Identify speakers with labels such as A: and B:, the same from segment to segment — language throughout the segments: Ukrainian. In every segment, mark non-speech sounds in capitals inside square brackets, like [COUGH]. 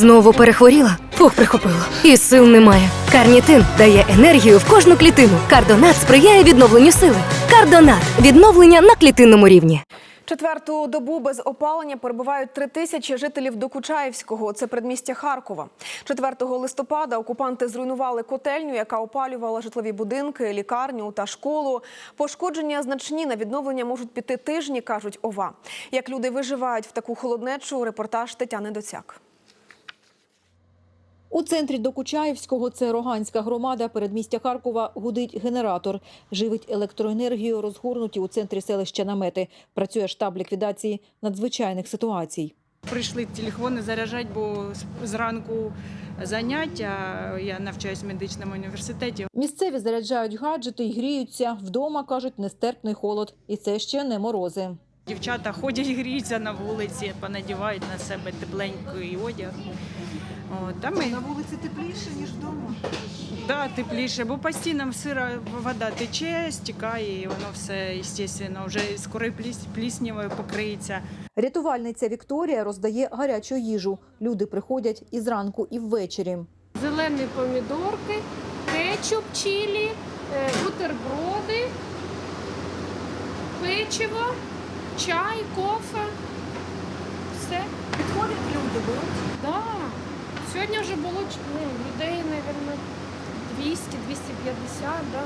A: Знову перехворіла? Фух, прихопило. І сил немає. Карнітин дає енергію в кожну клітину. Кардонат сприяє відновленню сили. Кардонат відновлення на клітинному рівні.
B: Четверту добу без опалення перебувають три тисячі жителів Докучаєвського. Це предмістя Харкова. 4 листопада окупанти зруйнували котельню, яка опалювала житлові будинки, лікарню та школу. Пошкодження значні на відновлення можуть піти тижні, кажуть ОВА. Як люди виживають в таку холоднечу, репортаж Тетяни Доцяк.
C: У центрі Докучаєвського, це Роганська громада, передмістя Харкова, гудить генератор. Живить електроенергію, розгорнуті у центрі селища намети. Працює штаб ліквідації надзвичайних ситуацій.
D: Прийшли телефони заряджати, бо зранку заняття. Я навчаюсь в медичному університеті.
C: Місцеві заряджають гаджети і гріються. Вдома, кажуть, нестерпний холод. І це ще не морози.
D: Дівчата ходять, [LAUGHS] гріються на вулиці, понадівають на себе тепленький одяг. От, а ми,
E: На вулиці тепліше, ніж вдома.
D: да, тепліше, бо постійно сира вода тече, стікає, і воно все, звісно, вже скоро і пліс, покриється.
C: Рятувальниця Вікторія роздає гарячу їжу. Люди приходять і зранку, і ввечері.
F: зелені помідорки, кетчуп, чилі, е, бутерброди, печиво, чай, кофе. Все.
E: Підходять люди, беруть.
F: Да. Сьогодні вже було ну, людей, мабуть, 200-250, да.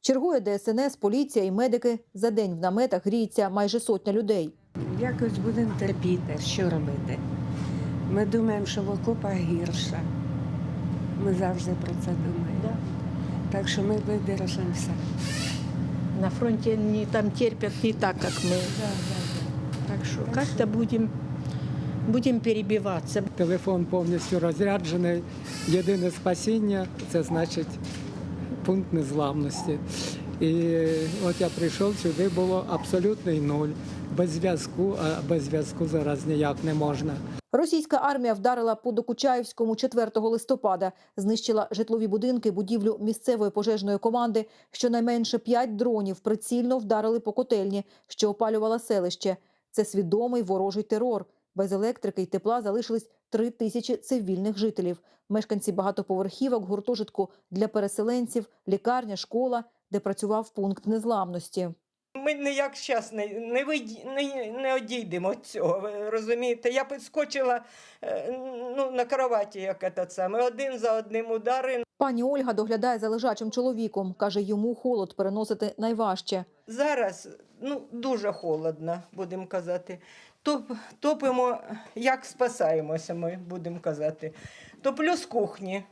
C: Чергує ДСНС, поліція і медики. За день в наметах гріється майже сотня людей.
G: Якось будемо терпіти, що робити. Ми думаємо, що в окопах гірше. Ми завжди про це думаємо. Так що ми видержимо все.
H: На фронте не там терпят не так, как мы. Так что как-то будем, будем перебиваться.
I: Телефон повністю розряджений. Єдине спасіння це значить пункт незламності. І от я прийшов сюди, було абсолютний нуль. Без зв'язку, а без зв'язку зараз ніяк не можна.
C: Російська армія вдарила по Докучаєвському 4 листопада, знищила житлові будинки, будівлю місцевої пожежної команди. Щонайменше п'ять дронів прицільно вдарили по котельні, що опалювала селище. Це свідомий ворожий терор. Без електрики й тепла залишились три тисячі цивільних жителів. Мешканці багатоповерхівок, гуртожитку для переселенців, лікарня, школа, де працював пункт незламності.
J: Ми ніяк зараз не, не, не, не одійдемо від цього, ви розумієте? Я підскочила е, ну, на кроваті, як этот саме, один за одним удари.
C: Пані Ольга доглядає за лежачим чоловіком. Каже, йому холод переносити найважче.
J: Зараз ну, дуже холодно, будемо казати. Топ, топимо, як спасаємося, ми будемо казати. Топлю з кухні,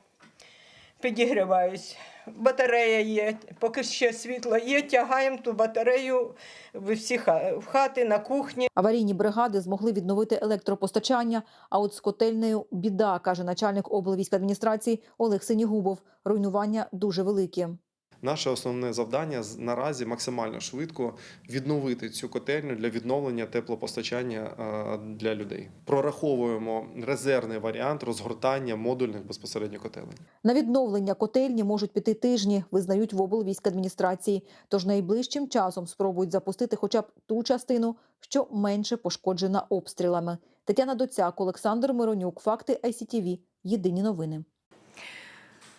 J: підігріваюсь. Батарея є, поки ще світло є, тягаємо ту батарею в всі хати, на кухні.
C: Аварійні бригади змогли відновити електропостачання, а от з котельнею біда, каже начальник облвійськадміністрації Олег Синігубов. Руйнування дуже великі.
K: Наше основне завдання наразі максимально швидко відновити цю котельню для відновлення теплопостачання е, для людей. Прораховуємо резервний варіант розгортання модульних безпосередньо котелень.
C: На відновлення котельні можуть піти тижні, визнають в облвійськадміністрації. Тож найближчим часом спробують запустити хоча б ту частину, що менше пошкоджена обстрілами. Тетяна Доцяк, Олександр Миронюк, факти ICTV. Єдині новини.